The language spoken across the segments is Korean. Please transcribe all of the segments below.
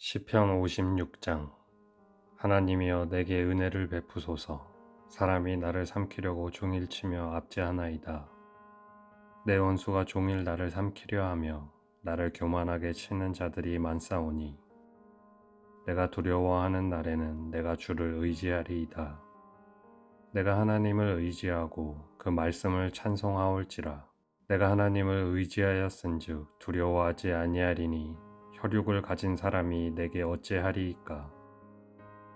시편 56장. 하나님이여 내게 은혜를 베푸소서. 사람이 나를 삼키려고 종일치며 압제하나이다. 내 원수가 종일 나를 삼키려 하며 나를 교만하게 치는 자들이 많사오니 내가 두려워하는 날에는 내가 주를 의지하리이다. 내가 하나님을 의지하고 그 말씀을 찬송하올지라. 내가 하나님을 의지하였은즉 두려워하지 아니하리니 혈육을 가진 사람이 내게 어찌하리이까?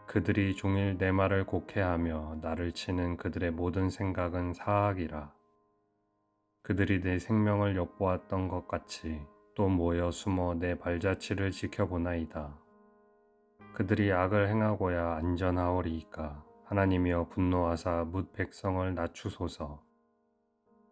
그들이 종일 내 말을 곡해하며 나를 치는 그들의 모든 생각은 사악이라. 그들이 내 생명을 엿보았던 것 같이 또 모여 숨어 내 발자취를 지켜보나이다. 그들이 악을 행하고야 안전하오리이까? 하나님이여 분노하사 뭇 백성을 낮추소서.